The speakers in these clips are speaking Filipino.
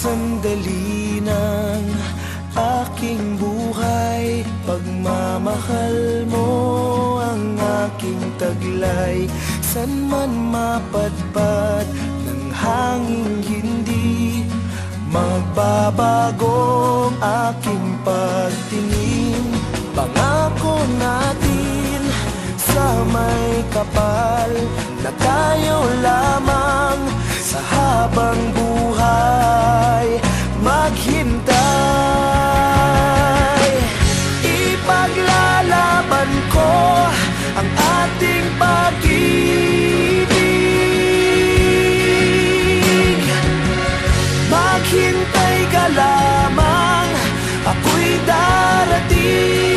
sandali ng aking buhay. Pagmamahal mo ang aking taglay. San man mapadpad ng hangin hindi Magbabago ang aking pagtingin. Pangako natin sa may kapal Na tayo lamang habang buhay Maghintay. Ipaglalaban ko ang ating pag-ibig. Maghintay ka lamang, ako'y darating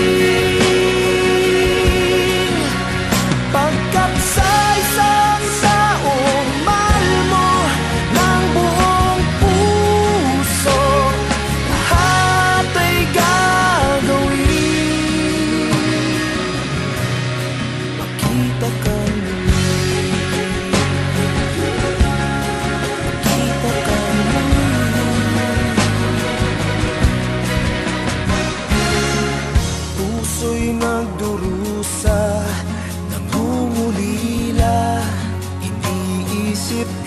you.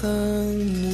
Kang